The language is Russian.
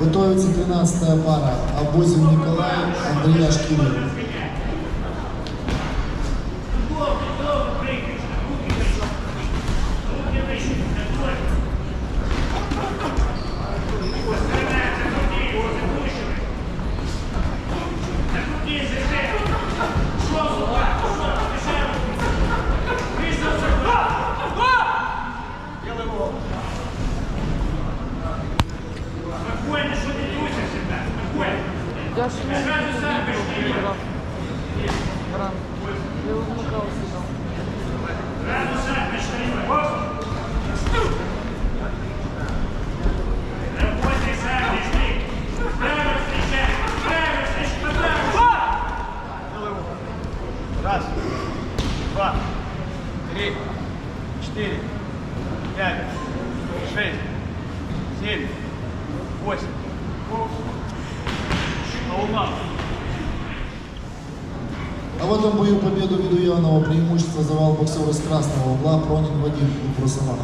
Готовится 12 пара. Абузин Николай, Андрей Ашкинин. Сам, лежи. Справа встречай. Справа встречай. Поправо. Раз, два, три, четыре, пять, шесть, семь, восемь. На угла. А в этом бою победу ввиду явного преимущества завал боксер из красного угла Пронин Вадим и Прусанов.